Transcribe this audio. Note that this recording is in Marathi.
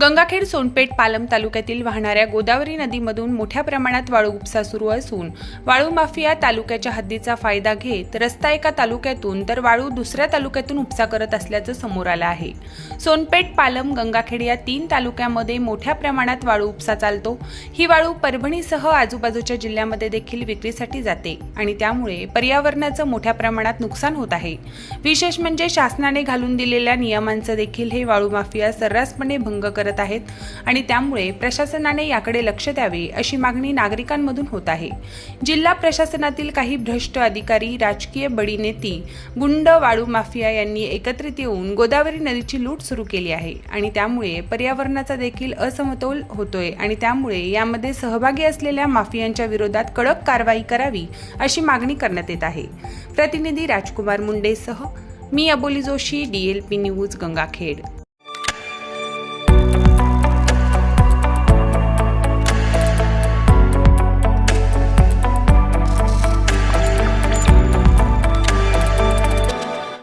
गंगाखेड सोनपेठ पालम तालुक्यातील वाहणाऱ्या गोदावरी नदीमधून मोठ्या प्रमाणात वाळू उपसा सुरू असून वाळू माफिया तालुक्याच्या हद्दीचा फायदा घेत रस्ता एका तालुक्यातून तर वाळू दुसऱ्या तालुक्यातून उपसा करत असल्याचं समोर आलं आहे. सोनपेठ पालम गंगाखेड या तीन तालुक्यामध्ये मोठ्या प्रमाणात वाळू उपसा चालतो. ही वाळू परभणीसह आजूबाजूच्या जिल्ह्यामध्ये देखील विक्रीसाठी जाते आणि त्यामुळे पर्यावरणाचं मोठ्या प्रमाणात नुकसान होत आहे. विशेष म्हणजे शासनाने घालून दिलेल्या नियमांचं देखील हे वाळू माफिया सर्रासपणे भंग करत आहेत आणि त्यामुळे प्रशासनाने याकडे लक्ष द्यावे अशी मागणी नागरिकांमधून होत आहे. जिल्हा प्रशासनातील काही भ्रष्ट अधिकारी राजकीय बडी नेती गुंड वाळू माफिया यांनी एकत्रित येऊन गोदावरी नदीची लूट सुरू केली आहे आणि त्यामुळे पर्यावरणाचा देखील असमतोल होतोय आणि त्यामुळे यामध्ये सहभागी असलेल्या माफियांच्या विरोधात कडक कारवाई करावी अशी मागणी करण्यात येत आहे. प्रतिनिधी राजकुमार मुंडेसह मी अबोली जोशी डीएलपी न्यूज गंगाखेड.